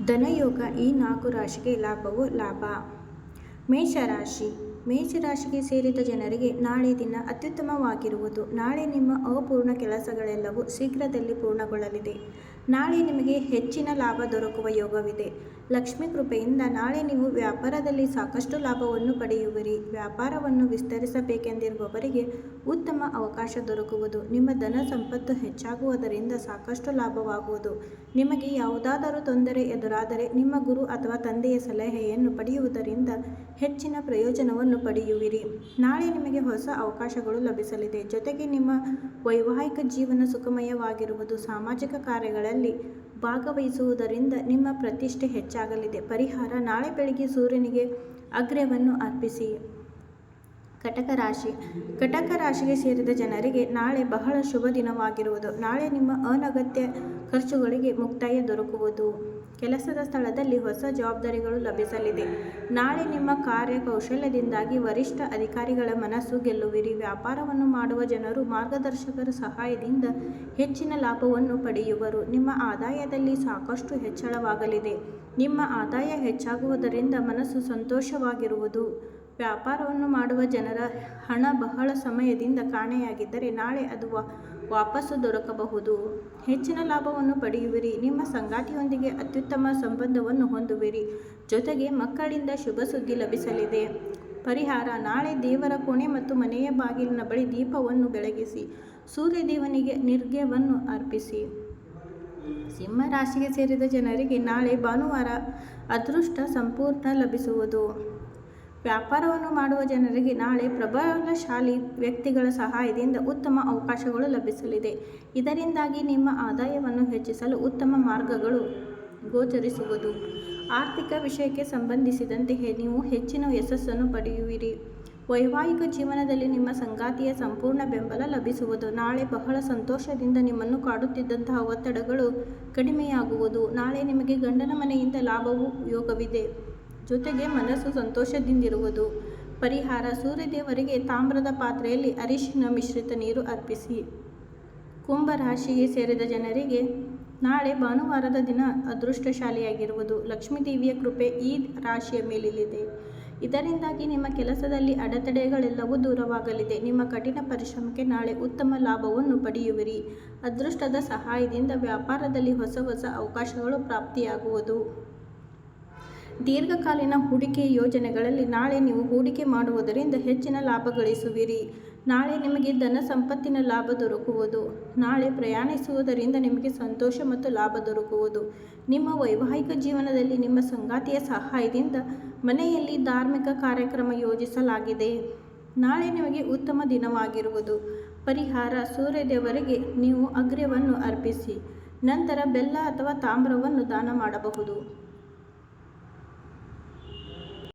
ಧನಯೋಗ ಈ ನಾಲ್ಕು ರಾಶಿಗೆ ಲಾಭವು ಲಾಭ? ಮೇಷರಾಶಿ ಮೇಷರಾಶಿಗೆ ಸೇರಿದ ಜನರಿಗೆ ನಾಳೆ ದಿನ ಅತ್ಯುತ್ತಮವಾಗಿರುವುದು. ನಾಳೆ ನಿಮ್ಮ ಅಪೂರ್ಣ ಕೆಲಸಗಳೆಲ್ಲವೂ ಶೀಘ್ರದಲ್ಲಿ ಪೂರ್ಣಗೊಳ್ಳಲಿದೆ. ನಾಳೆ ನಿಮಗೆ ಹೆಚ್ಚಿನ ಲಾಭ ದೊರಕುವ ಯೋಗವಿದೆ. ಲಕ್ಷ್ಮಿ ಕೃಪೆಯಿಂದ ನಾಳೆ ನೀವು ವ್ಯಾಪಾರದಲ್ಲಿ ಸಾಕಷ್ಟು ಲಾಭವನ್ನು ಪಡೆಯುವಿರಿ. ವ್ಯಾಪಾರವನ್ನು ವಿಸ್ತರಿಸಬೇಕೆಂದಿರುವವರಿಗೆ ಉತ್ತಮ ಅವಕಾಶ ದೊರಕುವುದು. ನಿಮ್ಮ ಧನ ಸಂಪತ್ತು ಹೆಚ್ಚಾಗುವುದರಿಂದ ಸಾಕಷ್ಟು ಲಾಭವಾಗುವುದು. ನಿಮಗೆ ಯಾವುದಾದರೂ ತೊಂದರೆ ಎದುರಾದರೆ ನಿಮ್ಮ ಗುರು ಅಥವಾ ತಂದೆಯ ಸಲಹೆಯನ್ನು ಪಡೆಯುವುದರಿಂದ ಹೆಚ್ಚಿನ ಪ್ರಯೋಜನವನ್ನು ಪಡೆಯುವಿರಿ. ನಾಳೆ ನಿಮಗೆ ಹೊಸ ಅವಕಾಶಗಳು ಲಭಿಸಲಿದೆ. ಜೊತೆಗೆ ನಿಮ್ಮ ವೈವಾಹಿಕ ಜೀವನ ಸುಖಮಯವಾಗಿರುವುದು ಸಾಮಾಜಿಕ ಕಾರ್ಯಗಳಲ್ಲಿ ಭಾಗವಹಿಸುವುದರಿಂದ ನಿಮ್ಮ ಪ್ರತಿಷ್ಠೆ ಹೆಚ್ಚಾಗಲಿದೆ. ಪರಿಹಾರ, ನಾಳೆ ಬೆಳಿಗ್ಗೆ ಸೂರ್ಯನಿಗೆ ಅಗ್ರ್ಯವನ್ನು ಅರ್ಪಿಸಿ. ಕಟಕ ರಾಶಿ. ಕಟಕ ರಾಶಿಗೆ ಸೇರಿದ ಜನರಿಗೆ ನಾಳೆ ಬಹಳ ಶುಭ ದಿನವಾಗಿರುವುದು. ನಾಳೆ ನಿಮ್ಮ ಅನಗತ್ಯ ಖರ್ಚುಗಳಿಗೆ ಮುಕ್ತಾಯ ದೊರಕುವುದು. ಕೆಲಸದ ಸ್ಥಳದಲ್ಲಿ ಹೊಸ ಜವಾಬ್ದಾರಿಗಳು ಲಭಿಸಲಿದೆ. ನಾಳೆ ನಿಮ್ಮ ಕಾರ್ಯಕೌಶಲ್ಯದಿಂದಾಗಿ ವರಿಷ್ಠ ಅಧಿಕಾರಿಗಳ ಮನಸ್ಸು ಗೆಲ್ಲುವಿರಿ. ವ್ಯಾಪಾರವನ್ನು ಮಾಡುವ ಜನರು ಮಾರ್ಗದರ್ಶಕರ ಸಹಾಯದಿಂದ ಹೆಚ್ಚಿನ ಲಾಭವನ್ನು ಪಡೆಯುವರು. ನಿಮ್ಮ ಆದಾಯದಲ್ಲಿ ಸಾಕಷ್ಟು ಹೆಚ್ಚಳವಾಗಲಿದೆ. ನಿಮ್ಮ ಆದಾಯ ಹೆಚ್ಚಾಗುವುದರಿಂದ ಮನಸ್ಸು ಸಂತೋಷವಾಗಿರುವುದು. ವ್ಯಾಪಾರವನ್ನು ಮಾಡುವ ಜನರ ಹಣ ಬಹಳ ಸಮಯದಿಂದ ಕಾಣೆಯಾಗಿದ್ದರೆ ನಾಳೆ ಅದು ವಾಪಸ್ಸು ದೊರಕಬಹುದು. ಹೆಚ್ಚಿನ ಲಾಭವನ್ನು ಪಡೆಯುವಿರಿ. ನಿಮ್ಮ ಸಂಗಾತಿಯೊಂದಿಗೆ ಅತ್ಯುತ್ತಮ ಸಂಬಂಧವನ್ನು ಹೊಂದುವಿರಿ. ಜೊತೆಗೆ ಮಕ್ಕಳಿಂದ ಶುಭ ಸುದ್ದಿ ಲಭಿಸಲಿದೆ. ಪರಿಹಾರ, ನಾಳೆ ದೇವರ ಕೋಣೆ ಮತ್ತು ಮನೆಯ ಬಾಗಿಲಿನ ಬಳಿ ದೀಪವನ್ನು ಬೆಳಗಿಸಿ, ಸೂರ್ಯದೇವನಿಗೆ ನಿರ್ಗ್ಯವನ್ನು ಅರ್ಪಿಸಿ. ಸಿಂಹ ರಾಶಿಗೆ ಸೇರಿದ ಜನರಿಗೆ ನಾಳೆ ಭಾನುವಾರ ಅದೃಷ್ಟ ಸಂಪೂರ್ಣ ಲಭಿಸುವುದು. ವ್ಯಾಪಾರವನ್ನು ಮಾಡುವ ಜನರಿಗೆ ನಾಳೆ ಪ್ರಬಲಶಾಲಿ ವ್ಯಕ್ತಿಗಳ ಸಹಾಯದಿಂದ ಉತ್ತಮ ಅವಕಾಶಗಳು ಲಭಿಸಲಿದೆ. ಇದರಿಂದಾಗಿ ನಿಮ್ಮ ಆದಾಯವನ್ನು ಹೆಚ್ಚಿಸಲು ಉತ್ತಮ ಮಾರ್ಗಗಳು ಗೋಚರಿಸುವುದು. ಆರ್ಥಿಕ ವಿಷಯಕ್ಕೆ ಸಂಬಂಧಿಸಿದಂತೆ ನೀವು ಹೆಚ್ಚಿನ ಯಶಸ್ಸನ್ನು ಪಡೆಯುವಿರಿ. ವೈವಾಹಿಕ ಜೀವನದಲ್ಲಿ ನಿಮ್ಮ ಸಂಗಾತಿಯ ಸಂಪೂರ್ಣ ಬೆಂಬಲ ಲಭಿಸುವುದು. ನಾಳೆ ಬಹಳ ಸಂತೋಷದಿಂದ ನಿಮ್ಮನ್ನು ಕಾಡುತ್ತಿದ್ದಂತಹ ಒತ್ತಡಗಳು ಕಡಿಮೆಯಾಗುವುದು. ನಾಳೆ ನಿಮಗೆ ಗಂಡನ ಮನೆಯಿಂದ ಲಾಭವು ಯೋಗವಿದೆ. ಜೊತೆಗೆ ಮನಸ್ಸು ಸಂತೋಷದಿಂದಿರುವುದು. ಪರಿಹಾರ ಸೂರ್ಯದೇವರಿಗೆ ತಾಮ್ರದ ಪಾತ್ರೆಯಲ್ಲಿ ಅರಿಶಿನ ಮಿಶ್ರಿತ ನೀರು ಅರ್ಪಿಸಿ. ಕುಂಭರಾಶಿಗೆ ಸೇರಿದ ಜನರಿಗೆ ನಾಳೆ ಭಾನುವಾರದ ದಿನ ಅದೃಷ್ಟಶಾಲಿಯಾಗಿರುವುದು. ಲಕ್ಷ್ಮೀದೇವಿಯ ಕೃಪೆ ಈ ರಾಶಿಯ ಮೇಲಿದೆ ಇದರಿಂದಾಗಿ ನಿಮ್ಮ ಕೆಲಸದಲ್ಲಿ ಅಡೆತಡೆಗಳೆಲ್ಲವೂ ದೂರವಾಗಲಿದೆ. ನಿಮ್ಮ ಕಠಿಣ ಪರಿಶ್ರಮಕ್ಕೆ ನಾಳೆ ಉತ್ತಮ ಲಾಭವನ್ನು ಪಡೆಯುವಿರಿ. ಅದೃಷ್ಟದ ಸಹಾಯದಿಂದ ವ್ಯಾಪಾರದಲ್ಲಿ ಹೊಸ ಹೊಸ ಅವಕಾಶಗಳು ಪ್ರಾಪ್ತಿಯಾಗುವುದು. ದೀರ್ಘಕಾಲೀನ ಹೂಡಿಕೆ ಯೋಜನೆಗಳಲ್ಲಿ ನಾಳೆ ನೀವು ಹೂಡಿಕೆ ಮಾಡುವುದರಿಂದ ಹೆಚ್ಚಿನ ಲಾಭ ಗಳಿಸುವಿರಿ. ನಾಳೆ ನಿಮಗೆ ಧನ ಸಂಪತ್ತಿನ ಲಾಭ ದೊರಕುವುದು. ನಾಳೆ ಪ್ರಯಾಣಿಸುವುದರಿಂದ ನಿಮಗೆ ಸಂತೋಷ ಮತ್ತು ಲಾಭ ದೊರಕುವುದು. ನಿಮ್ಮ ವೈವಾಹಿಕ ಜೀವನದಲ್ಲಿ ನಿಮ್ಮ ಸಂಗಾತಿಯ ಸಹಾಯದಿಂದ ಮನೆಯಲ್ಲಿ ಧಾರ್ಮಿಕ ಕಾರ್ಯಕ್ರಮ ಯೋಜಿಸಲಾಗಿದೆ. ನಾಳೆ ನಿಮಗೆ ಉತ್ತಮ ದಿನವಾಗಿರುವುದು. ಪರಿಹಾರ ಸೂರ್ಯದೇವರಿಗೆ ನೀವು ಅಗ್ರ್ಯವನ್ನು ಅರ್ಪಿಸಿ. ನಂತರ ಬೆಲ್ಲ ಅಥವಾ ತಾಮ್ರವನ್ನು ದಾನ ಮಾಡಬಹುದು.